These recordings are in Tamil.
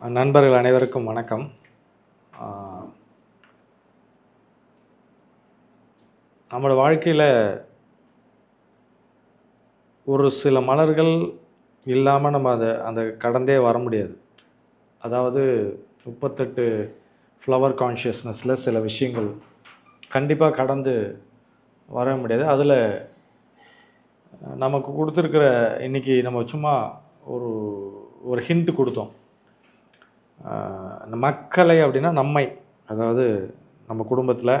நண்பர்கள் அனைவருக்கும் வணக்கம். நம்மளோட வாழ்க்கையில் ஒரு சில மலர்கள் இல்லாமல் நம்ம அதை அந்த கடந்தே வர முடியாது. அதாவது முப்பத்தெட்டு ஃப்ளவர் கான்ஷியஸ்னஸில் சில விஷயங்கள் கண்டிப்பாக கடந்து வர முடியாது. அதில் நமக்கு கொடுத்துருக்கிற இன்னைக்கு நம்ம சும்மா ஒரு ஒரு ஹிண்ட் கொடுத்தோம். மக்களை அப்படின்னா நம்மை. அதாவது நம்ம குடும்பத்தில்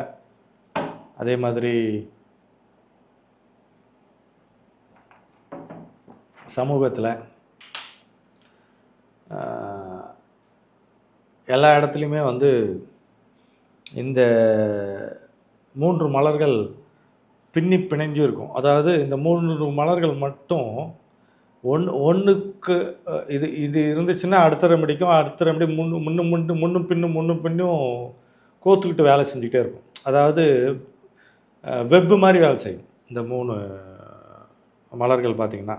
அதே மாதிரி சமூகத்தில் எல்லா இடத்துலையுமே வந்து இந்த மூன்று மலர்கள் பின்னி பிணைஞ்சு இருக்கும். அதாவது இந்த மூன்று மலர்கள் மட்டும் ஒன்று ஒன்றுக்கு இது இது இருந்துச்சுன்னா அடுத்த ரெமடிக்கும் அடுத்த ரெமடி முன்னு முன்னும் முன்னு முன்னும் பின்னும் முன்னும் பின்னும் கோத்துக்கிட்டு வேலை செஞ்சுக்கிட்டே இருக்கும். அதாவது வெப்பு மாதிரி வேலை செய்யும். இந்த மூணு மலர்கள் பார்த்திங்கன்னா.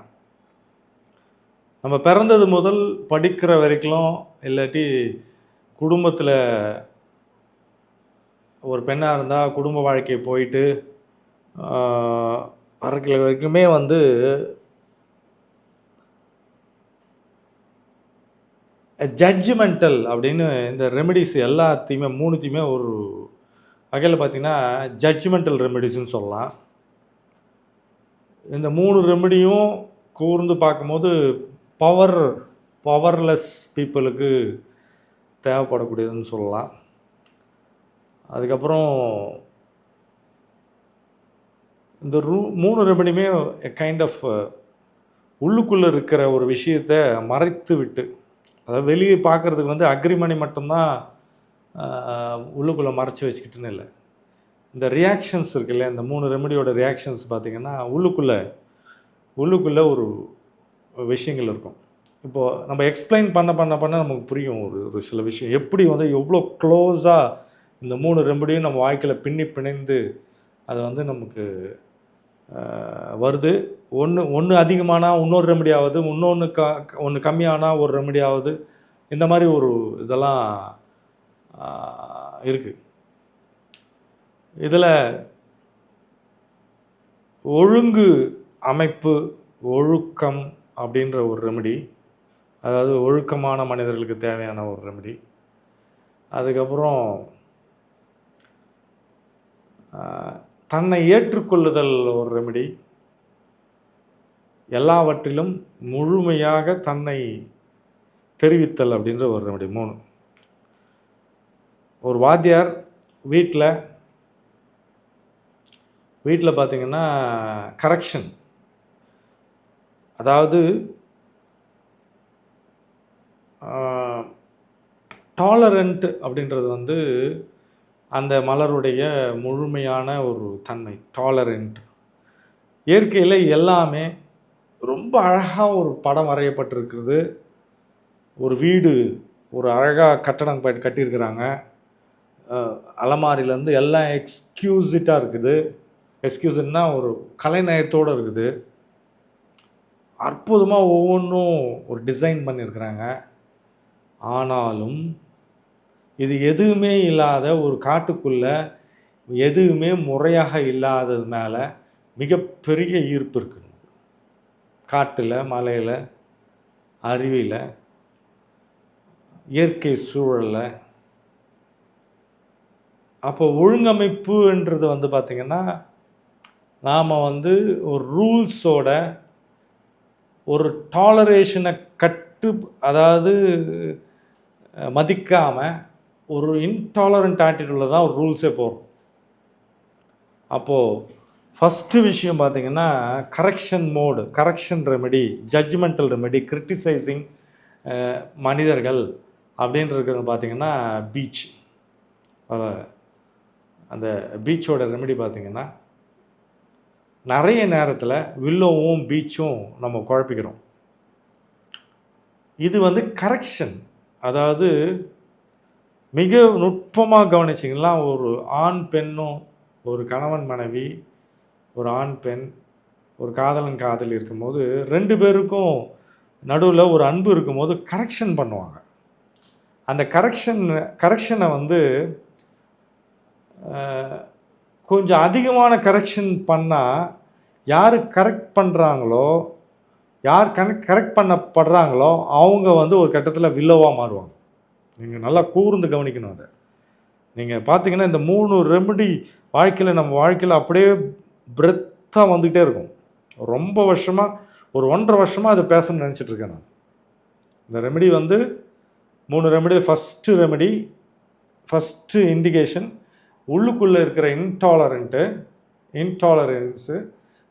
நம்ம பிறந்தது முதல் படிக்கிற வரைக்கும் இல்லாட்டி குடும்பத்தில் ஒரு பெண்ணாக இருந்தால் குடும்ப வாழ்க்கை போயிட்டு பறக்கிற வரைக்குமே வந்து ஜட்ஜ்மெண்டல் அப்படின்னு இந்த ரெமெடிஸ் எல்லாத்தையுமே மூணுத்தையுமே ஒரு வகையில் பார்த்தீங்கன்னா ஜட்ஜ்மெண்டல் ரெமெடிஸ்னு சொல்லலாம். இந்த மூணு ரெமெடியும் கூர்ந்து பார்க்கும்போது பவர் பவர்லெஸ் பீப்புளுக்கு தேவைப்படக்கூடியதுன்னு சொல்லலாம். அதுக்கப்புறம் இந்த ரூ மூணு ரெமடியுமே கைண்ட் ஆஃப் உள்ளுக்குள்ளே இருக்கிற ஒரு விஷயத்தை மறைத்து விட்டு அதாவது வெளியே பார்க்குறதுக்கு வந்து அக்ரிமணி மட்டும்தான் உள்ளுக்குள்ளே மறைச்சி வச்சுக்கிட்டுன்னு இல்லை. இந்த ரியாக்ஷன்ஸ் இருக்குல்ல இந்த மூணு ரெமடியோட ரியாக்ஷன்ஸ் பார்த்திங்கன்னா உள்ளுக்குள்ளே உள்ளுக்குள்ளே ஒரு விஷயங்கள் இருக்கும். இப்போது நம்ம எக்ஸ்பிளைன் பண்ண பண்ண பண்ண நமக்கு புரியும் ஒரு ஒரு சில விஷயம். எப்படி வந்து எவ்வளோ க்ளோஸாக இந்த மூணு ரெமடியும் நம்ம வாழ்க்கையில் பின்னி பிணைந்து அதை வந்து நமக்கு வருது. ஒன்று ஒன்று அதிகமானால் இன்னொரு ரெமடி ஆகுது இன்னொன்று க ஒன்று கம்மியானால் ஒரு ரெமடி ஆகுது இந்த மாதிரி ஒரு இதெல்லாம் இருக்குது இதில் ஒழுங்கு அமைப்பு ஒழுக்கம் அப்படின்ற ஒரு ரெமடி அதாவது ஒழுக்கமான மனிதர்களுக்கு தேவையான ஒரு ரெமடி அதுக்கப்புறம் தன்னை ஏற்றுக்கொள்ளுதல் ஒரு ரெமிடி எல்லாவற்றிலும் முழுமையாக தன்னை தெரிவித்தல் அப்படின்ற ஒரு ரெமிடி மூணு. ஒரு வாத்தியார் வீட்டில் வீட்டில் பார்த்தீங்கன்னா கரெக்ஷன் அதாவது டாலரண்ட் அப்படின்றது வந்து அந்த மலருடைய முழுமையான ஒரு தன்மை டாலரண்ட் இயற்கையில் எல்லாமே ரொம்ப அழகாக ஒரு படம் வரையப்பட்டிருக்கிறது. ஒரு வீடு ஒரு அழகாக கட்டடம் கட்டியிருக்கிறாங்க. அலமாரிலேருந்து எல்லாம் எக்ஸ்கியூசிட்டாக இருக்குது. எக்ஸ்கியூசிட்னா ஒரு கலைநயத்தோடு இருக்குது. அற்புதமாக ஒவ்வொன்றும் ஒரு டிசைன் பண்ணியிருக்கிறாங்க. ஆனாலும் இது எதுவுமே இல்லாத ஒரு காட்டுக்குள்ளே எதுவுமே முறையாக இல்லாதது மேலே மிகப்பெரிய ஈர்ப்பு இருக்குது காட்டில் மலையில் அருவியில் இயற்கை சூழலில். அப்போ ஒழுங்கமைப்புன்றது வந்து பார்த்திங்கன்னா நாம் வந்து ஒரு ரூல்ஸோட ஒரு டாலரேஷனை கட்டு அதாவது மதிக்காமல் ஒரு இன்டாலரண்ட் ஆட்டிடியூடில் தான் ஒரு ரூல்ஸே போகிறோம் அப்போது ஃபஸ்ட்டு விஷயம் பார்த்தீங்கன்னா correction mode correction remedy judgmental remedy criticising மனிதர்கள் அப்படின்றது பார்த்திங்கன்னா பீச் அந்த பீச்சோட ரெமெடி பார்த்திங்கன்னா நிறைய நேரத்தில் வில்லோவும் பீச்சும் நம்ம குழப்பிக்கிறோம். இது வந்து கரெக்ஷன் அதாவது மிக நுட்பமாக கவனிச்சிங்கன்னா ஒரு ஆண் பெண்ணும் ஒரு கணவன் மனைவி ஒரு ஆண் பெண் ஒரு காதலன் காதலி இருக்கும்போது ரெண்டு பேருக்கும் நடுவில் ஒரு அன்பு இருக்கும்போது கரெக்ஷன் பண்ணுவாங்க. அந்த கரெக்ஷன் கரெக்ஷனை வந்து கொஞ்சம் அதிகமான கரெக்ஷன் பண்ணால் யார் கரெக்ட் பண்ணுறாங்களோ யார் கனெக்ட் கரெக்ட் பண்ணப்படுறாங்களோ அவங்க வந்து ஒரு கட்டத்தில் வில்லோவாக மாறுவாங்க. நீங்கள் நல்லா கூர்ந்து கவனிக்கணும் அதை. நீங்கள் பார்த்தீங்கன்னா இந்த மூணு ரெமெடி வாழ்க்கையில் நம்ம வாழ்க்கையில் அப்படியே பிரெத்தாக வந்துக்கிட்டே இருக்கும். ரொம்ப வருஷமாக ஒரு ஒன்றரை வருஷமாக அது பேசணும்னு நினச்சிட்ருக்கேன் நான். இந்த ரெமெடி வந்து மூணு remedy first remedy first indication உள்ளுக்குள்ளே இருக்கிற இன்டாலரண்ட்டு இன்டாலரன்ஸு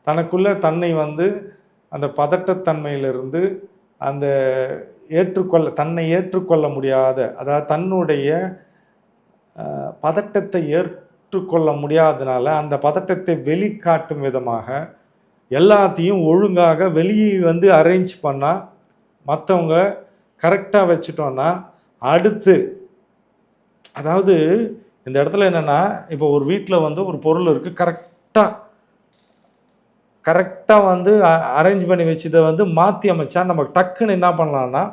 தனக்குள்ளே தன்னை வந்து அந்த பதட்டத்தன்மையிலிருந்து அந்த ஏற்றுக்கொள்ள தன்னை ஏற்றுக்கொள்ள முடியாத அதாவது தன்னுடைய பதட்டத்தை ஏற்றுக்கொள்ள முடியாதனால அந்த பதட்டத்தை வெளிக்காட்டும் விதமாக எல்லாத்தையும் ஒழுங்காக வெளியே வந்து அரேஞ்ச் பண்ணால் மற்றவங்க கரெக்டாக வச்சுட்டோன்னா அடுத்து அதாவது இந்த இடத்துல என்னென்னா இப்போ ஒரு வீட்டில் வந்து ஒரு பொருள் இருக்குது கரெக்டாக கரெக்டாக வந்து அரேஞ்ச் பண்ணி வச்சதை வந்து மாற்றி அமைச்சா நம்ம டக்குன்னு என்ன பண்ணலாம்னா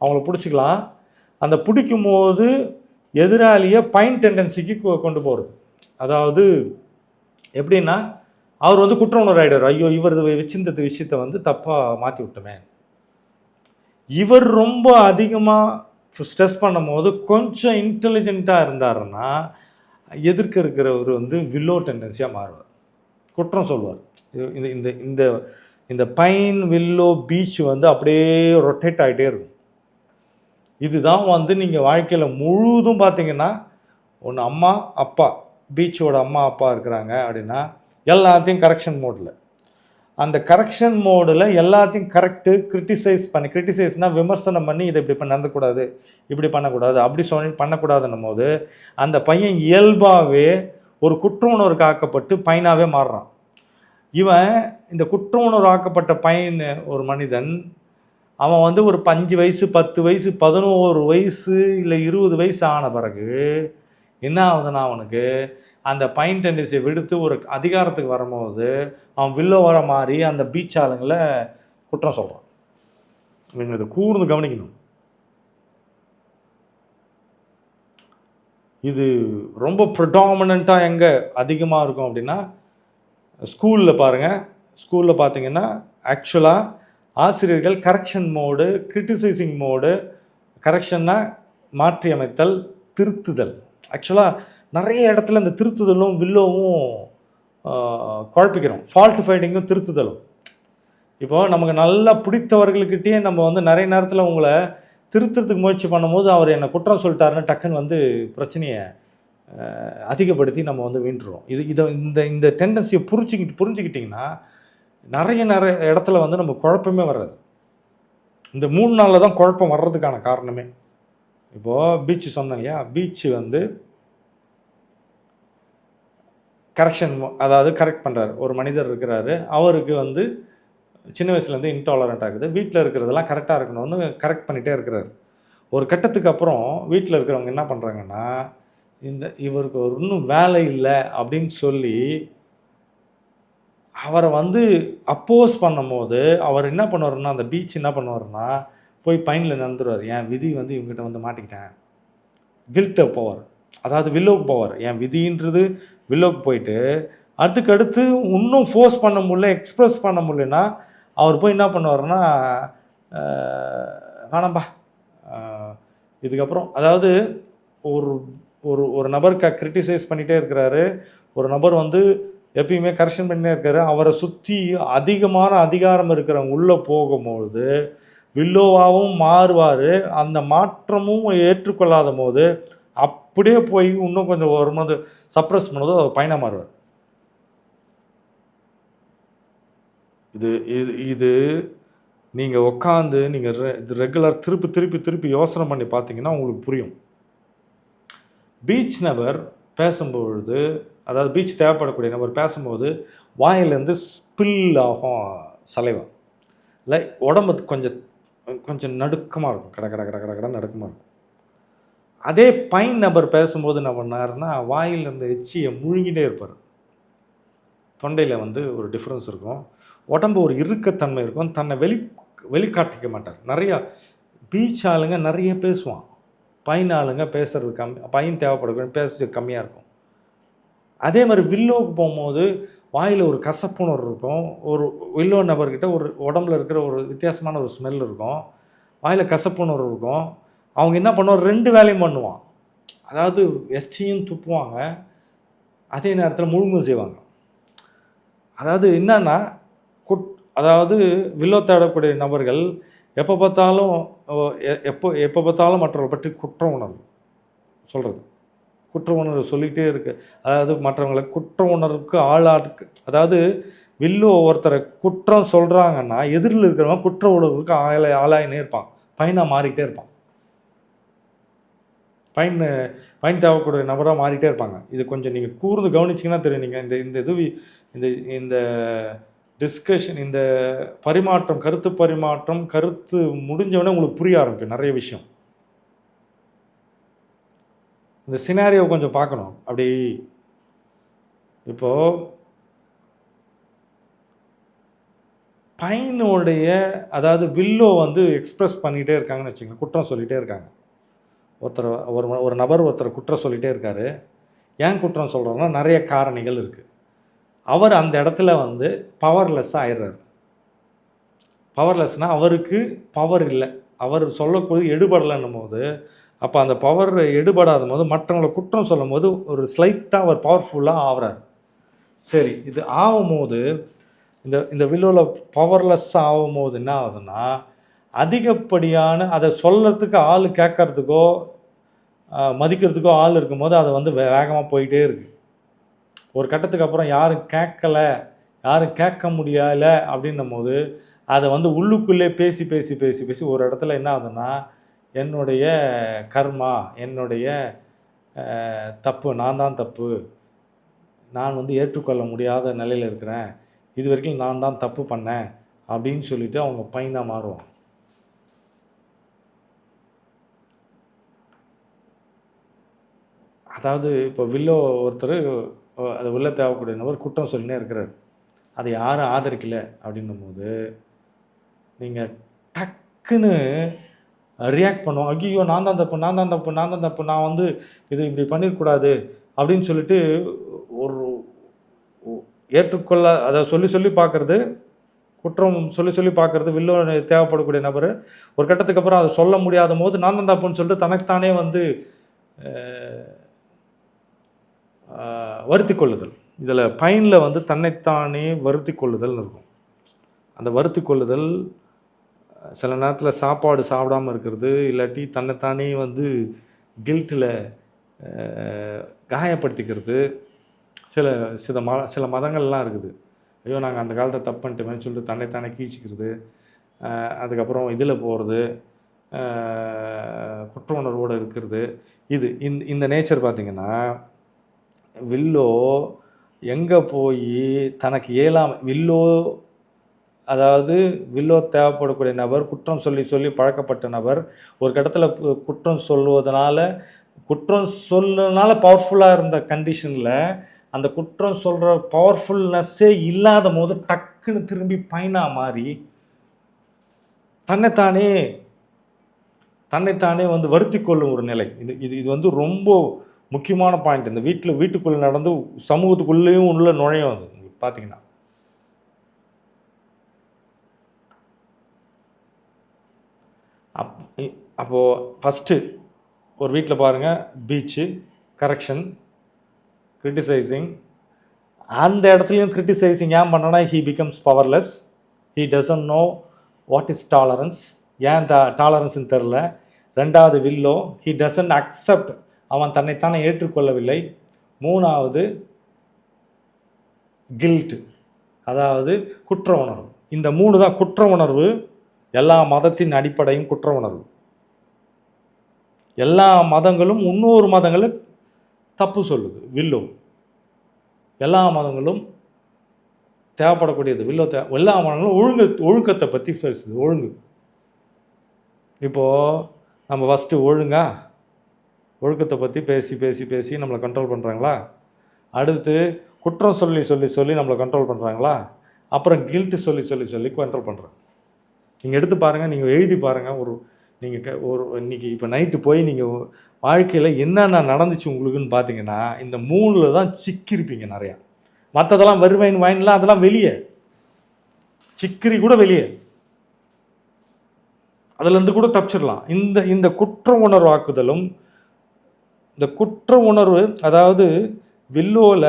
அவங்கள பிடிச்சிக்கலாம். அந்த பிடிக்கும் போது எதிராளியை பைன் டெண்டன்சிக்கு கொண்டு போகிறது அதாவது எப்படின்னா அவர் வந்து குற்ற உணர்வு ஆயிடுவார் ஐயோ இவர் வச்சிருந்த விஷயத்த வந்து தப்பாக மாற்றி விட்டோமே. இவர் ரொம்ப அதிகமாக ஸ்ட்ரெஸ் பண்ணும்போது கொஞ்சம் இன்டெலிஜென்ட்டாக இருந்தாருன்னா எதிர்க்க இருக்கிறவர் வந்து வில்லோ டெண்டன்சியாக மாறுவார். குற்றம் சொல்வார். இந்த இந்த இந்த இந்த பைன் வில்லோ பீச் வந்து அப்படியே ரொட்டேட் ஆகிட்டே இருக்கும். இதுதான் வந்து நீங்கள் வாழ்க்கையில் முழுதும் பார்த்தீங்கன்னா ஒன்று அம்மா அப்பா பீச்சோட அம்மா அப்பா இருக்கிறாங்க அப்படின்னா எல்லாத்தையும் கரெக்ஷன் மோடில் அந்த கரெக்ஷன் மோடில் எல்லாத்தையும் கரெக்டு கிரிட்டிசைஸ் பண்ணி கிரிட்டிசைஸ்னால் விமர்சனம் பண்ணி இதை இப்படி பண்ண நடந்துக்கூடாது இப்படி பண்ணக்கூடாது அப்படி சொல்லி பண்ணக்கூடாதுன்னும் போது அந்த பையன் இயல்பாகவே ஒரு குற்ற உணர்வு காக்கப்பட்டு பையனாகவே மாறுறான். இவன் இந்த குற்ற உணர்வாக்கப்பட்ட பையன் ஒரு மனிதன். அவன் வந்து ஒரு பஞ்சு வயசு பத்து வயசு பதினோரு வயசு இல்லை இருபது வயசு ஆன பிறகு என்ன ஆகுதுன்னா அவனுக்கு? அந்த பைன் டென்டன்சியை விடுத்து ஒரு அதிகாரத்துக்கு வரும்போது அவன் வில்லோ வர மாதிரி அந்த பீச் ஆளுங்களை குற்றம் சொல்கிறான் நீங்கள் இதை கூர்ந்து கவனிக்கணும். இது ரொம்ப ப்ரிடாமினண்ட்டாக எங்கே அதிகமாக இருக்கும் அப்படின்னா ஸ்கூலில் பாருங்கள் ஸ்கூலில் பார்த்தீங்கன்னா ஆக்சுவலாக ஆசிரியர்கள் கரெக்ஷன் மோடு கிரிட்டிசைசிங் மோடு கரெக்ஷன்னா மாற்றி அமைத்தல் திருத்துதல். ஆக்சுவலாக நிறைய இடத்துல இந்த திருத்துதலும் வில்லோவும் குழப்பிக்கிறோம். ஃபால்ட் ஃபைண்டிங்கும் திருத்துதலும். இப்போ நமக்கு நல்லா பிடித்தவர்கள்கிட்டயே நம்ம வந்து நிறைய நேரத்தில் உங்களை திருத்துறதுக்கு முயற்சி பண்ணும்போது அவர் என்னை குற்றம் சொல்லிட்டாருன்னு டக்குன்னு வந்து பிரச்சனையை அதிகப்படுத்தி நம்ம வந்து வீண்டுருவோம் இது இதை இந்த இந்த டெண்டன்சியை புரிஞ்சுக்கிட்டு புரிஞ்சுக்கிட்டிங்கன்னா நிறைய நிறைய இடத்துல வந்து நம்ம குழப்பமே வர்றது இந்த மூணு நாளில் தான் குழப்பம் வர்றதுக்கான காரணமே. இப்போது பீச் சொன்னேன் இல்லையா? பீச்சு வந்து கரெக்ஷன் அதாவது கரெக்ட் பண்ணுறாரு ஒரு மனிதர் இருக்கிறாரு. அவருக்கு வந்து சின்ன வயசுலேருந்து இன்டாலரண்ட் ஆகுது. வீட்டில் இருக்கிறதெல்லாம் கரெக்டாக இருக்கணும்னு கரெக்ட் பண்ணிகிட்டே இருக்கிறாரு. ஒரு கட்டத்துக்கு அப்புறம் வீட்டில் இருக்கிறவங்க என்ன பண்ணுறாங்கன்னா இந்த இவருக்கு ஒரு இன்னும் வேலை இல்லை அப்படின்னு சொல்லி அவரை வந்து அப்போஸ் பண்ணும்போது அவர் என்ன பண்ணுவார்னா அந்த பீச் என்ன பண்ணுவாருன்னா போய் பைனில் நடந்துருவார். என் விதி வந்து இவங்ககிட்ட வந்து மாட்டிக்கிட்டேன்? கில்ட்டை போவார். அதாவது வில்லோக்கு போவார். என் விதின்றது வில்லோக்கு போயிட்டு அதுக்கடுத்து இன்னும் ஃபோர்ஸ் பண்ண முடியல எக்ஸ்ப்ரெஸ் பண்ண முடியலன்னா அவர் போய் என்ன பண்ணுவார்னா வேணாம்பா. இதுக்கப்புறம் அதாவது ஒரு ஒரு ஒரு நபர் க கிரிட்டிசைஸ் பண்ணிகிட்டே இருக்கிறாரு. ஒரு நபர் வந்து எப்பயுமே கரெக்ஷன் பண்ணிட்டே இருக்காரு. அவரை சுற்றி அதிகமான அதிகாரம் இருக்கிறவங்க உள்ளே போகும்பொழுது வில்லோவாகவும் மாறுவார். அந்த மாற்றமும் ஏற்றுக்கொள்ளாத போது அப்படியே போய் இன்னும் கொஞ்சம் வரும்போது சப்ரஸ் பண்ணதோ அவர் பயணம் மாறுவார். இது இது இது நீங்கள் உட்காந்து நீங்கள் இது ரெகுலர் திருப்பி திருப்பி திருப்பி யோசனை பண்ணி பார்த்தீங்கன்னா உங்களுக்கு புரியும். பீச் நபர் பேசும்பொழுது அதாவது பீச் தேவைப்படக்கூடிய நபர் பேசும்போது வாயிலேருந்து ஸ்பில் ஆகும் சலைவா லைக் உடம்பு கொஞ்சம் கொஞ்சம் நடுக்கமாக இருக்கும். கட கட கட கட கட நடுக்கமாக இருக்கும். அதே பைன் நபர் பேசும்போது என்ன பண்ணாருன்னா வாயில் எச்சியை முழுங்கிட்டே இருப்பார். தொண்டையில் வந்து ஒரு டிஃப்ரென்ஸ் இருக்கும். உடம்பு ஒரு இறுக்கத்தன்மை இருக்கும். தன்னை வெளி வெளிக்காட்டிக்க மாட்டார். நிறையா பீச் ஆளுங்க நிறைய பேசுவான். பையன் ஆளுங்க பேசுறது கம்மி பையன் தேவைப்படக்கூடிய பேசுறது கம்மியாக இருக்கும். அதே மாதிரி வில்லோவுக்கு போகும்போது வாயில் ஒரு கசப்புணர்வு இருக்கும். ஒரு வில்லோ நபர்கிட்ட ஒரு உடம்புல இருக்கிற ஒரு வித்தியாசமான ஒரு ஸ்மெல் இருக்கும். வாயில் கசப்புணர்வு இருக்கும். அவங்க என்ன பண்ணுவாங்க? ரெண்டு வேலையும் பண்ணுவான். அதாவது எச்சியும் துப்புவாங்க. அதே நேரத்தில் முழுங்கும் செய்வாங்க. அதாவது என்னன்னா குட் அதாவது வில்லோ தேடக்கூடிய நபர்கள் எப்போ பார்த்தாலும் எ- எப்போ எப்போ பார்த்தாலும் மற்றவர்கள் பற்றி குற்ற உணர்வு சொல்கிறது குற்ற உணர்வு சொல்லிகிட்டே இருக்கு. அதாவது மற்றவங்களை குற்ற உணர்வுக்கு ஆளாக்கு அதாவது வில்லு ஒருத்தரை குற்றம் சொல்கிறாங்கன்னா எதிரில் இருக்கிறவங்க குற்ற உணர்வுக்கு ஆளை ஆளாயினே இருப்பான். பையனாக மாறிக்கிட்டே இருப்பான். பையன் பைன் தேவைக்கூடிய நபராக மாறிட்டே இருப்பாங்க. இது கொஞ்சம் நீங்கள் கூர்ந்து கவனிச்சிங்கன்னா தெரியும். நீங்கள் இந்த இந்த இது இந்த இந்த டிஸ்கஷன் இந்த பரிமாற்றம் கருத்து பரிமாற்றம் கருத்து முடிஞ்சவொடனே உங்களுக்கு புரிய ஆரம்பிக்கும் நிறைய விஷயம். இந்த சினாரியோ கொஞ்சம் பார்க்கணும். அப்படி இப்போது பையனுடைய அதாவது வில்லோ வந்து எக்ஸ்ப்ரெஸ் பண்ணிகிட்டே இருக்காங்கன்னு வச்சுக்கோங்க குற்றம் சொல்லிகிட்டே இருக்காங்க. ஒருத்தர் ஒரு ஒரு நபர் ஒருத்தர் குற்றம் சொல்லிகிட்டே இருக்காரு. ஏன் குற்றம் சொல்கிறோன்னா நிறைய காரணிகள் இருக்குது அவர் அந்த இடத்துல வந்து பவர்லெஸ்ஸாக ஆயிடுறாரு. பவர்லெஸ்னால் அவருக்கு பவர் இல்லை. அவர் சொல்லக்கூடிய எடுபடலைன்னும் போது அப்போ அந்த பவர் எடுபடாத போது மற்றவங்களை குற்றம் சொல்லும் போது ஒரு ஸ்லைட்டாக அவர் பவர்ஃபுல்லாக ஆகிறார். சரி இது ஆகும்போது இந்த இந்த வில்லோவில் பவர்லெஸ் ஆகும்போது என்ன ஆகுதுன்னா அதிகப்படியான அதை சொல்கிறதுக்கு ஆள் கேட்கறதுக்கோ மதிக்கிறதுக்கோ ஆள் இருக்கும்போது அதை வந்து வேகமாக போயிட்டே இருக்குது ஒரு கட்டத்துக்கு அப்புறம் யாரும் கேட்கல யாரும் கேட்க முடியலை அப்படின்னும் போது அதை வந்து உள்ளுக்குள்ளே பேசி பேசி பேசி பேசி ஒரு இடத்துல என்ன ஆகுதுன்னா என்னுடைய கர்மா என்னுடைய தப்பு நான் தான் தப்பு. நான் வந்து ஏற்றுக்கொள்ள முடியாத நிலையில் இருக்கிறேன். இது வரைக்கும் நான் தான் தப்பு பண்ணேன் அப்படின்னு சொல்லிட்டு அவங்க பையனாக மாறுவான். அதாவது இப்போ வில்லோ ஒருத்தர் அது உள்ள தேவைக்கூடிய நபர் குற்றம் சொல்லினே இருக்கிறார். அதை யாரும் ஆதரிக்கலை. அப்படின்னும் போது நீங்கள் டக்குன்னு ரியாக்ட் பண்ணுவோம். ஐயோ நான் தான் தப்பு நான் தான் தப்பு நான் தான் தப்பு நான் வந்து இது இப்படி பண்ணிடக்கூடாது அப்படின்னு சொல்லிட்டு ஒரு ஏற்றுக்கொள்ள அதை சொல்லி சொல்லி பார்க்குறது குற்றம் சொல்லி சொல்லி பார்க்கறது வில்லோ தேவைப்படக்கூடிய நபர் ஒரு கட்டத்துக்கு அப்புறம் அதை சொல்ல முடியாத போது நான் தான் தப்புன்னு சொல்லிட்டு தனக்குத்தானே வந்து வருத்தி கொள்ளுதல் இதில் பைனில் வந்து தன்னைத்தானே வருத்தி கொள்ளுதல்னு இருக்கும். அந்த வருத்தி கொள்ளுதல் சில நேரத்தில் சாப்பாடு சாப்பிடாம இருக்கிறது இல்லாட்டி தன்னைத்தானே வந்து கில்ட்டில் காயப்படுத்திக்கிறது. சில சில ம சில மதங்கள்லாம் இருக்குது. ஐயோ நாங்கள் அந்த காலத்தை தப்பு பண்ணிட்டோமேன்னு சொல்லிட்டு தன்னைத்தானே கீழ்ச்சிக்கிறது அதுக்கப்புறம் இதில் போகிறது குற்ற உணர்வோடு இருக்கிறது. இது இந்த இந்த நேச்சர் பார்த்திங்கன்னா வில்லோ எங்கே போய் தனக்கு இயலாம வில்லோ அதாவது வில்லோ தேவைப்படக்கூடிய நபர் குற்றம் சொல்லி சொல்லி பழக்கப்பட்ட நபர் ஒரு கட்டத்தில் குற்றம் சொல்லுவதனால குற்றம் சொல்லனால பவர்ஃபுல்லாக இருந்த கண்டிஷனில் அந்த குற்றம் சொல்கிற பவர்ஃபுல்னஸ்ஸே இல்லாத போது டக்குன்னு திரும்பி பயனாக மாறி தன்னைத்தானே தன்னைத்தானே வந்து வருத்தி கொள்ளும் ஒரு நிலை. இது இது இது வந்து ரொம்ப முக்கியமான பாயிண்ட் இந்த வீட்டில் வீட்டுக்குள்ளே நடந்து சமூகத்துக்குள்ளேயும் உள்ள நுழையும் அது. உங்களுக்கு பார்த்தீங்கன்னா அப் அப்போது ஃபஸ்ட்டு ஒரு வீட்டில் பாருங்கள் பீச்சு கரெக்ஷன் கிரிட்டிசைசிங் அந்த இடத்துலையும் கிரிட்டிசைசிங் ஏன் பண்ணனா he becomes powerless he doesn't know what is tolerance and the டாலரன்ஸ்னு தெரில ரெண்டாவது வில்லோ ஹீ டசன்ட் அக்செப்ட் அவன் தன்னைத்தானே ஏற்றுக்கொள்ளவில்லை. மூணாவது கில்ட் அதாவது குற்ற உணர்வு இந்த மூணு தான் குற்ற உணர்வு எல்லா மதத்தின் அடிப்படையும் குற்ற உணர்வு எல்லா மதங்களும் இன்னொரு மதங்களை தப்பு சொல்லுது வில்லோ. எல்லா மதங்களும் தேவைப்படக்கூடியது வில்லோ தே எல்லா மதங்களும் ஒழுங்கு ஒழுக்கத்தை பற்றி பேசுது ஒழுங்கு. இப்போது நம்ம ஃபஸ்ட்டு ஒழுங்கா ஒழுக்கத்தை பற்றி பேசி பேசி பேசி நம்மளை கண்ட்ரோல் பண்ணுறாங்களா அடுத்து குற்றம் சொல்லி சொல்லி சொல்லி நம்மளை கண்ட்ரோல் பண்ணுறாங்களா அப்புறம் கில்ட்டு சொல்லி சொல்லி சொல்லி கண்ட்ரோல் பண்ணுறாங்க நீங்கள் எடுத்து பாருங்கள் நீங்கள் எழுதி பாருங்கள் ஒரு நீங்கள் க ஒரு இன்னைக்கு இப்போ நைட்டு போய் நீங்கள் வாழ்க்கையில் என்னென்ன நடந்துச்சு உங்களுக்குன்னு பார்த்தீங்கன்னா இந்த மூணில் தான் சிக்கிருப்பீங்க நிறையா. மற்றதெல்லாம் வருவாயின் வாயின்லாம் அதெல்லாம் வெளியே. சிக்கிரி கூட வெளியே. அதுலேருந்து கூட தப்பிச்சிடலாம். இந்த இந்த குற்ற உணர்வாக்குதலும் இந்த குற்ற உணர்வு அதாவது வில்லோவில்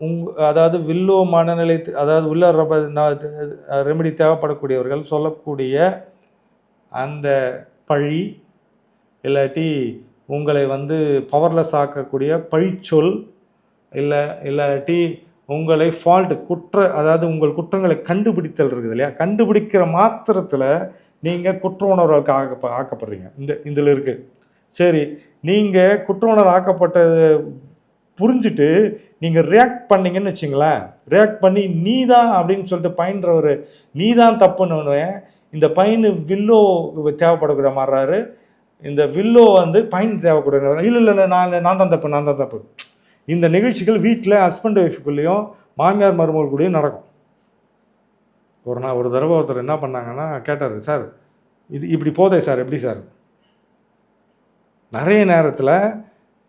உங் அதாவது வில்லோ மனநிலை அதாவது உள்ள ரெமெடி தேவைப்படக்கூடியவர்கள் சொல்லக்கூடிய அந்த பழி இல்லாட்டி உங்களை வந்து பவர்லெஸ் ஆக்கக்கூடிய பழிச்சொல் இல்லை இல்லாட்டி உங்களை ஃபால்ட் குற்ற அதாவது உங்கள் குற்றங்களை கண்டுபிடித்தல் இருக்குது இல்லையா? கண்டுபிடிக்கிற மாத்திரத்தில் நீங்கள் குற்ற உணர்வுக்கு ஆக்க ஆக்கப்படுறீங்க. இந்த இதில் இருக்குது சரி நீங்கள் குற்ற ஆக்கப்பட்டது புரிஞ்சுட்டு நீங்கள் ரியாக்ட் பண்ணீங்கன்னு வச்சுங்களேன். ரியாக்ட் பண்ணி நீ தான் அப்படின்னு சொல்லிட்டு பயின்றவர் நீ தான் தப்புன்னு இந்த பையனு வில்லோ தேவைப்படக்கூடிய மாறுறாரு இந்த வில்லோ வந்து பையன் தேவைக்கூடிய இல்லை இல்லை நான் நான் தான் தப்பு நான் தான் தப்பு. இந்த நிகழ்ச்சிகள் வீட்டில் ஹஸ்பண்ட் ஒய்ஃபுக்குள்ளேயும் மாமியார் மருமகளுக்குள்ளேயும் நடக்கும். ஒரு நாள் ஒரு தடவை ஒருத்தர் என்ன பண்ணாங்கன்னா கேட்டார் சார் இது இப்படி போதே சார் எப்படி சார்? நிறைய நேரத்தில்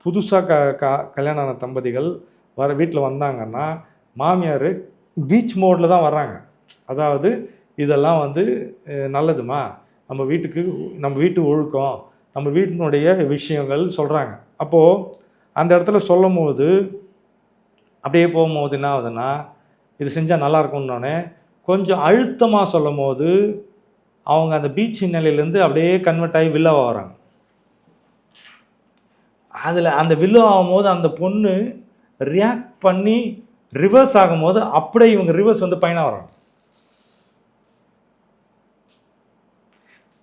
புதுசாக க க கல்யாணம் ஆன தம்பதிகள் வர வீட்டில் வந்தாங்கன்னா மாமியார் பீச் மோடில் தான் வர்றாங்க. அதாவது இதெல்லாம் வந்து நல்லதுமா? நம்ம வீட்டுக்கு நம்ம வீட்டு ஒழுக்கம் நம்ம வீட்டினுடைய விஷயங்கள் சொல்கிறாங்க அப்போது அந்த இடத்துல சொல்லும் போது அப்படியே போகும்போது என்ன ஆகுதுன்னா இது செஞ்சால் நல்லா இருக்கும்னோடனே கொஞ்சம் அழுத்தமாக சொல்லும் போது அவங்க அந்த பீச் நிலையிலேருந்து அப்படியே கன்வெர்ட் ஆகி வில்லவாக வராங்க அதில் அந்த வில்லு ஆகும்போது அந்த பொண்ணு ரியாக்ட் பண்ணி ரிவர்ஸ் ஆகும்போது அப்படியே இவங்க ரிவர்ஸ் வந்து பயனாக வராங்க.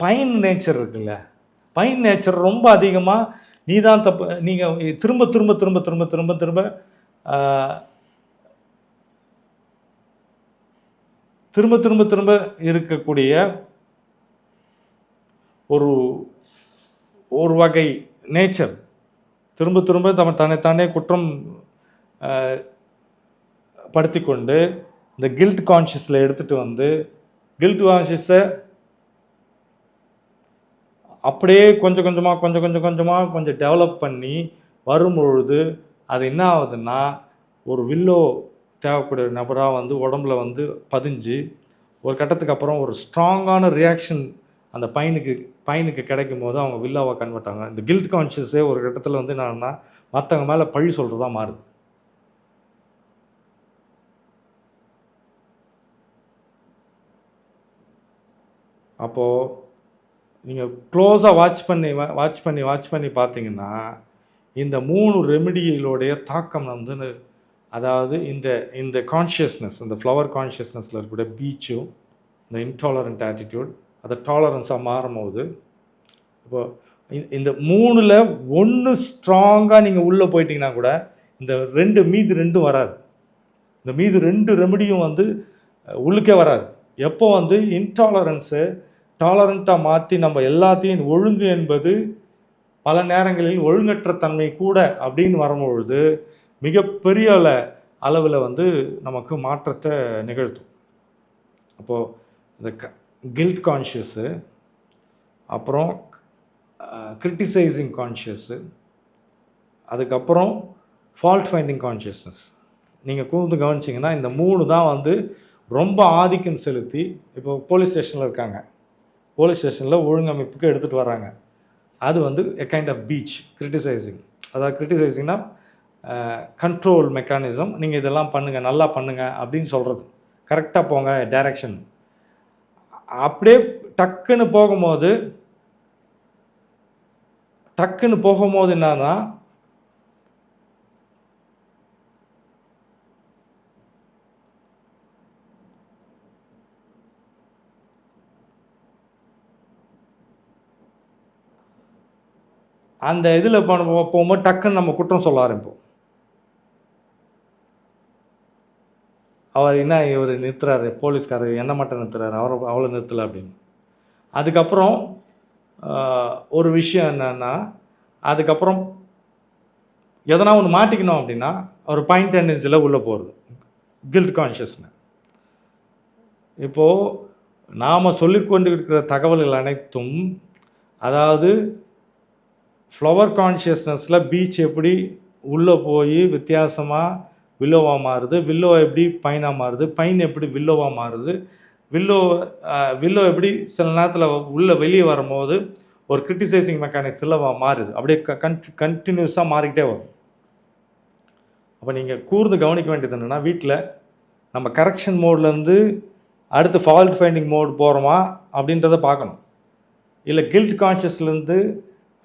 பைன் நேச்சர் இருக்குல்ல. பைன் நேச்சர் ரொம்ப அதிகமாக நீ தான் தப்பு நீங்கள் திரும்ப திரும்ப திரும்ப திரும்ப திரும்ப திரும்ப திரும்ப திரும்ப திரும்ப இருக்கக்கூடிய ஒரு ஒரு வகை நேச்சர் திரும்ப திரும்ப தம் தன்னைத்தானே குற்றம் படுத்தி கொண்டு இந்த கில்ட் கான்ஷியஸில் எடுத்துகிட்டு வந்து கில்ட் கான்ஷியஸை அப்படியே கொஞ்சம் கொஞ்சமாக கொஞ்சம் கொஞ்சம் கொஞ்சமாக கொஞ்சம் டெவலப் பண்ணி வரும்பொழுது அது என்ன ஆகுதுன்னா ஒரு வில்லோ தேவைக்கூடிய நபராக வந்து உடம்புல வந்து பதிஞ்சு ஒரு கட்டத்துக்கு அப்புறம் ஒரு ஸ்ட்ராங்கான ரியாக்ஷன் அந்த பையனுக்கு பையனுக்கு கிடைக்கும் போது அவங்க வில்லாவாக கன்வெர்ட் ஆகும் இந்த கில்ட் கான்ஷியஸே ஒரு கட்டத்தில் வந்து என்னன்னா மற்றவங்க மேலே பழி சொல்கிறதா மாறுது. அப்போது நீங்கள் க்ளோஸாக வாட்ச் பண்ணி வாட்ச் பண்ணி வாட்ச் பண்ணி பார்த்தீங்கன்னா இந்த மூணு ரெமிடிகளுடைய தாக்கம் வந்து அதாவது இந்த இந்த கான்ஷியஸ்னஸ் இந்த ஃப்ளவர் கான்ஷியஸ்னஸில் இருக்கக்கூடிய பீச்சும் இந்த இன்டாலரண்ட் ஆட்டிடியூட் அதை டாலரன்ஸாக மாறும்போது இப்போ இந்த- மூணில் ஒன்று ஸ்ட்ராங்காக நீங்கள் உள்ளே போயிட்டீங்கன்னா கூட இந்த ரெண்டு மீது ரெண்டும் வராது. இந்த மீது ரெண்டு ரெமடியும் வந்து உள்ளுக்கே வராது. எப்போ வந்து இன்டாலரன்ஸு டாலரண்ட்டாக மாற்றி நம்ம எல்லாத்தையும் ஒழுங்கு என்பது பல நேரங்களில் ஒழுங்கற்ற தன்மை கூட அப்படின்னு வரும்பொழுது மிகப்பெரிய அளவில் வந்து நமக்கு மாற்றத்தை நிகழ்த்தும். அப்போது இந்த க கில்ட் கான்ஷியஸு அப்புறம் கிரிட்டிசைசிங் கான்ஷியஸு அதுக்கப்புறம் ஃபால்ட் ஃபைண்டிங் கான்ஷியஸ்னஸ் நீங்கள் கூர்ந்து கவனிச்சிங்கன்னா இந்த மூணு தான் வந்து ரொம்ப ஆதிக்கம் செலுத்தி இப்போ போலீஸ் ஸ்டேஷனில் இருக்காங்க. போலீஸ் ஸ்டேஷனில் ஒழுங்கமைப்புக்கு எடுத்துகிட்டு வராங்க அது வந்து a kind of beach criticising அதாவது கிரிட்டிசைசிங்னா கண்ட்ரோல் மெக்கானிசம் நீங்கள் இதெல்லாம் பண்ணுங்கள் நல்லா பண்ணுங்கள் அப்படின்னு சொல்கிறது கரெக்டாக போங்க டைரக்ஷன் அப்படியே டக்குன்னு போகும்போது டக்குன்னு போகும்போது என்னன்னா அந்த இதில் போகும்போது டக்குன்னு நம்ம குற்றம் சொல்ல ஆரம்பிப்போம். அவர் என்ன இவர் நிறுத்துறாரு? போலீஸ்காரர் என்ன மட்டும் நிறுத்துறாரு? அவரை அவ்வளோ நிறுத்தலை அப்படின்னு. அதுக்கப்புறம் ஒரு விஷயம் என்னென்னா அதுக்கப்புறம் எதனா ஒன்று மாட்டிக்கணும் அப்படின்னா ஒரு பாயிண்ட் டெண்டன்சியில் உள்ளே போகிறது கில்ட் கான்ஷியஸ்னஸ் இப்போது நாம் சொல்லிக்கொண்டு இருக்கிற தகவல்கள் அனைத்தும் அதாவது ஃப்ளவர் கான்ஷியஸ்னஸில் பீச் எப்படி உள்ளே போய் வித்தியாசமாக வில்லோவாக மாறுது. வில்லோ எப்படி பைனாக மாறுது? பைன் எப்படி வில்லோவாக மாறுது? வில்லோ வில்லோ எப்படி சில நேரத்தில் உள்ளே வெளியே வரும்போது ஒரு கிரிட்டிசைசிங் மெக்கானிக்ஸில் மாறுது. அப்படியே கன் கண்டினியூஸாக மாறிக்கிட்டே வரும். அப்போ நீங்கள் கூர்ந்து கவனிக்க வேண்டியது என்னென்னா வீட்டில் நம்ம கரெக்ஷன் மோட்லேருந்து அடுத்து ஃபால்ட் ஃபைண்டிங் மோட் போகிறோமா அப்படின்றத பார்க்கணும். இல்லை கில்ட் கான்ஷியஸ்லேருந்து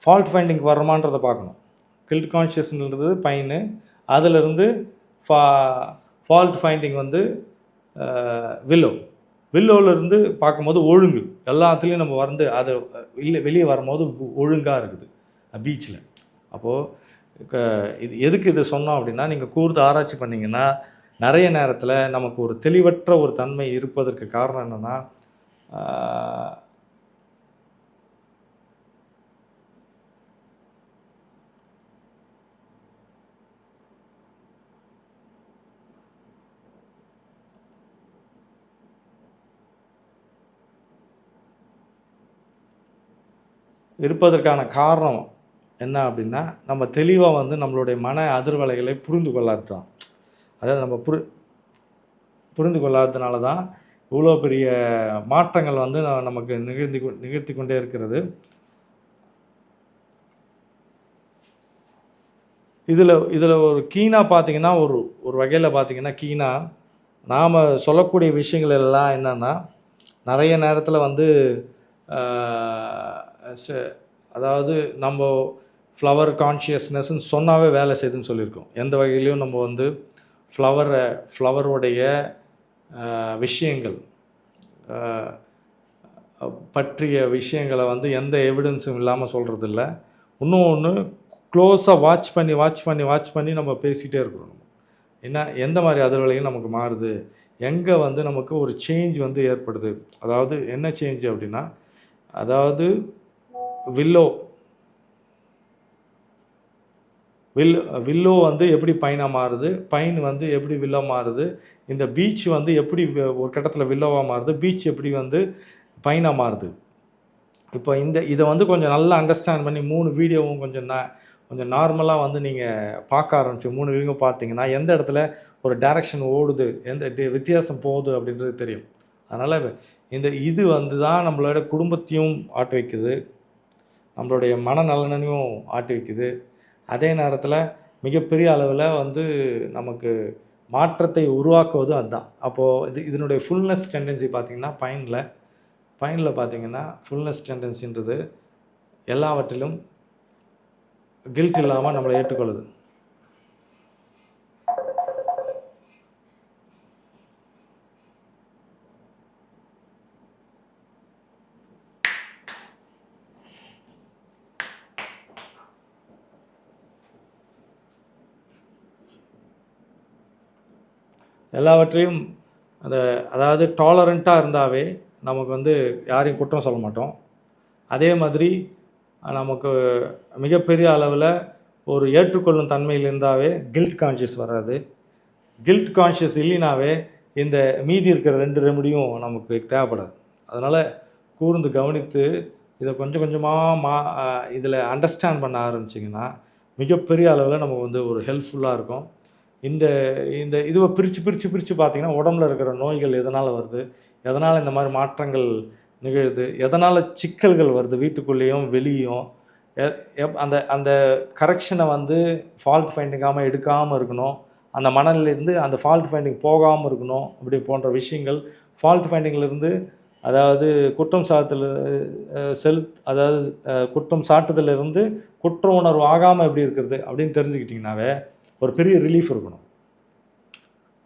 ஃபால்ட் ஃபைண்டிங் வரோமான்றதை பார்க்கணும். கில்ட் கான்ஷியஸ்ன்றது பைனு. அதிலிருந்து ஃபா ஃபால்ட் ஃபைண்டிங் வந்து வில்லோ வில்லோவிலேருந்து பார்க்கும்போது ஒழுங்கு. எல்லாத்துலேயும் நம்ம வந்து அது இல்லை வெளியே வரும்போது ஒழுங்காக இருக்குது. பீச்சில் அப்போது இது எதுக்கு இதை சொன்னோம் அப்படின்னா நீங்கள் கூர்ந்து ஆராய்ச்சி பண்ணிங்கன்னா நிறைய நேரத்தில் நமக்கு ஒரு தெளிவற்ற ஒரு தன்மை இருப்பதற்கு காரணம் என்னென்னா இருப்பதற்கான காரணம் என்ன அப்படின்னா நம்ம தெளிவாக வந்து நம்மளுடைய மன அதிர்வலைகளை புரிந்து கொள்ளாது தான் அதாவது நம்ம புரி புரிந்து கொள்ளாததுனால தான் இவ்வளோ பெரிய மாற்றங்கள் வந்து ந- நமக்கு நிகழ்த்தி கொ- நிகழ்த்தி கொண்டே இருக்கிறது. இதில் இதில் ஒரு கீனா பார்த்தீங்கன்னா ஒரு ஒரு வகையில் பார்த்தீங்கன்னா கீனா நாம் சொல்லக்கூடிய விஷயங்கள் எல்லாம் என்னென்னா நிறைய நேரத்தில் வந்து அதாவது நம்ம ஃப்ளவர் கான்ஷியஸ்னஸ்ன்னு சொன்னாவே வேலை செய்யுதுன்னு சொல்லியிருக்கோம். எந்த வகையிலையும் நம்ம வந்து ஃப்ளவரை ஃப்ளவருடைய விஷயங்கள் பற்றிய விஷயங்களை வந்து எந்த எவிடன்ஸும் இல்லாமல் சொல்கிறது இல்லை இன்னும் ஒன்று க்ளோஸாக வாட்ச் பண்ணி வாட்ச் பண்ணி வாட்ச் பண்ணி நம்ம பேசிகிட்டே இருக்கிறோம் நம்ம. என்ன எந்த மாதிரி அதிர்வலையும் நமக்கு மாறுது? எங்கே வந்து நமக்கு ஒரு சேஞ்ச் வந்து ஏற்படுது? அதாவது என்ன சேஞ்ச் அப்படின்னா அதாவது வில்லோ. வில் வில்லோ வந்து எப்படி பைனாக மாறுது? பைன் வந்து எப்படி வில்லோ மாறுது? இந்த பீச் வந்து எப்படி ஒரு கட்டத்தில் வில்லோவாக மாறுது? பீச் எப்படி வந்து பைனாக மாறுது? இப்போ இந்த இதை வந்து கொஞ்சம் நல்லா அண்டர்ஸ்டாண்ட் பண்ணி மூணு வீடியோவும் கொஞ்சம் நான் கொஞ்சம் நார்மலாக வந்து நீங்கள் பார்க்க ஆரம்பிச்சு மூணு வீடியோ பார்த்தீங்கன்னா எந்த இடத்துல ஒரு டைரக்ஷன் ஓடுது? எந்த வித்தியாசம் போகுது அப்படின்றது தெரியும். அதனால் இந்த இது வந்து தான் நம்மளோட குடும்பத்தையும் ஆட்டு வைக்குது நம்மளுடைய மனநலனையும் ஆட்டி வைக்குது. அதே நேரத்தில் மிகப்பெரிய அளவில் வந்து நமக்கு மாற்றத்தை உருவாக்குவதும் அதுதான் அப்போது இது இதனுடைய ஃபுல்னஸ் டெண்டன்சி பார்த்தீங்கன்னா பைனில் பைனில் பார்த்தீங்கன்னா ஃபுல்னஸ் டெண்டன்சின்றது எல்லாவற்றிலும் கில்ட் இல்லாமல் நம்மளை ஏற்றுக்கொள்ளுது. எல்லாவற்றையும் அந்த அதாவது டாலரண்ட்டாக இருந்தாவே நமக்கு வந்து யாரையும் குற்றம் சொல்ல மாட்டோம். அதே மாதிரி நமக்கு மிகப்பெரிய அளவில் ஒரு ஏற்றுக்கொள்ளும் தன்மையில் இருந்தாவே கில்ட் கான்ஷியஸ் வராது. கில்ட் கான்ஷியஸ் இல்லைனாவே இந்த மீதி இருக்கிற ரெண்டு ரெமடியும் நமக்கு தேவைப்படாது. அதனால் கூர்ந்து கவனித்து இதை கொஞ்சம் கொஞ்சமாக மா இதில் அண்டர்ஸ்டாண்ட் பண்ண ஆரம்பிச்சிங்கன்னா மிகப்பெரிய அளவில் நமக்கு வந்து ஒரு ஹெல்ப்ஃபுல்லாக இருக்கும். இந்த இந்த இதுவை பிரித்து பிரித்து பிரித்து பார்த்திங்கன்னா உடம்புல இருக்கிற நோய்கள் எதனால் வருது? எதனால் இந்த மாதிரி மாற்றங்கள் நிகழுது? எதனால் சிக்கல்கள் வருது? வீட்டுக்குள்ளேயும் வெளியும்? எப்- அந்த அந்த கரெக்ஷனை வந்து ஃபால்ட் ஃபைண்டிங்காமல் எடுக்காமல் இருக்கணும். அந்த மனநிலையிலேருந்து அந்த ஃபால்ட் ஃபைண்டிங் போகாமல் இருக்கணும் அப்படி போன்ற விஷயங்கள். ஃபால்ட் ஃபைண்டிங்லேருந்து அதாவது குற்றம் சாட்டுதல் செலுத் செல் அதாவது குற்றம் சாட்டுதலிருந்து குற்ற உணர்வு ஆகாமல் எப்படி இருக்கிறது அப்படின்னு தெரிஞ்சுக்கிட்டிங்கனாவே ஒரு பெரிய ரிலீஃப் இருக்கணும்.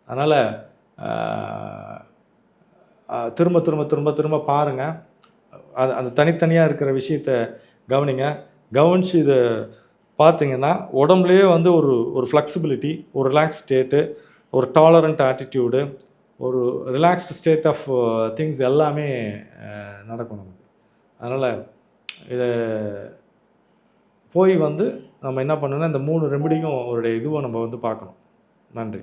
அதனால் திரும்ப திரும்ப திரும்ப திரும்ப பாருங்கள் அது அந்த தனித்தனியாக இருக்கிற விஷயத்த கவனிங்க. கவனித்து இதை பார்த்தீங்கன்னா உடம்புலேயே வந்து ஒரு ஒரு ஃப்ளெக்சிபிலிட்டி ஒரு ரிலாக்ஸ் ஸ்டேட்டு ஒரு டாலரண்ட் ஆட்டிடியூடு ஒரு ரிலாக்ஸ்டு ஸ்டேட் ஆஃப் திங்ஸ் எல்லாமே நடக்கும் நமக்கு. அதனால் இதை போய் வந்து நம்ம என்ன பண்ணணும்னா இந்த மூணு ரெமிடிக்கும் அவருடைய இதுவை நம்ம வந்து பார்க்கணும். நன்றி.